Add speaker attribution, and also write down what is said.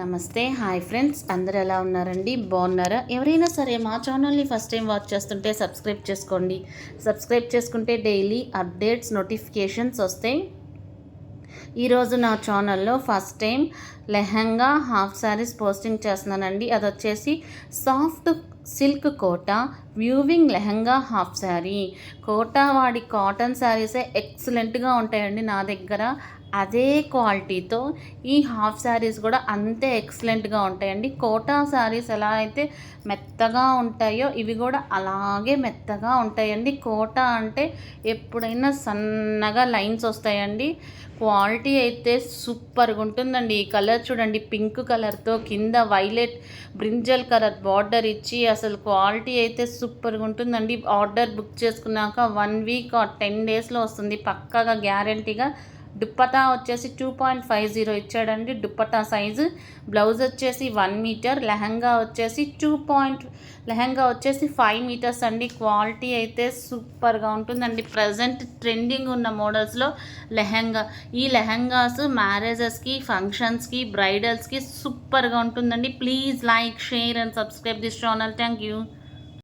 Speaker 1: నమస్తే. Hi friends. అందరు ఎలా ఉన్నారండి? బాగున్నారా? ఎవరైనా సరే మా ఛానల్ని ఫస్ట్ టైం వాచ్ చేస్తుంటే సబ్స్క్రైబ్ చేసుకోండి. సబ్స్క్రైబ్ చేసుకుంటే డైలీ అప్డేట్స్ నోటిఫికేషన్స్ వస్తాయి. ఈరోజు నా ఛానల్లో first time lehenga half sarees posting చేస్తున్నానండి. అది వచ్చేసి soft silk Kota weaving lehenga half saree. Kota వాడి కాటన్ శారీసే ఎక్సలెంట్గా ఉంటాయండి నా దగ్గర. అదే క్వాలిటీతో ఈ హాఫ్ శారీస్ కూడా అంతే ఎక్సలెంట్గా ఉంటాయండి. కోటా శారీస్ ఎలా అయితే మెత్తగా ఉంటాయో ఇవి కూడా అలాగే మెత్తగా ఉంటాయండి. కోటా అంటే ఎప్పుడైనా సన్నగా లైన్స్ వస్తాయండి. క్వాలిటీ అయితే సూపర్గా ఉంటుందండి. ఈ కలర్ చూడండి పింక్ కలర్తో కింద వైలెట్ బ్రింజల్ కలర్ బార్డర్ ఇచ్చి అసలు క్వాలిటీ అయితే సూపర్గా ఉంటుందండి. ఆర్డర్ బుక్ చేసుకున్నాక వన్ వీక్ టెన్ డేస్లో వస్తుంది. పక్కాగా గ్యారంటీగా దుప్పటా వచ్చేసి టూ పాయింట్ ఫైవ్ జీరో ఇచ్చాడండి. దుప్పటా సైజు. బ్లౌజ్ వచ్చేసి వన్ మీటర్ లెహంగా వచ్చేసి టూ పాయింట్ లెహంగా వచ్చేసి ఫైవ్ మీటర్స్ అండి. క్వాలిటీ అయితే సూపర్గా ఉంటుందండి. ప్రజెంట్ ట్రెండింగ్ ఉన్న మోడల్స్లో లెహంగా. ఈ లెహంగాస్ మ్యారేజెస్కి ఫంక్షన్స్కి బ్రైడల్స్కి సూపర్గా ఉంటుందండి. Please like share and subscribe this channel thank you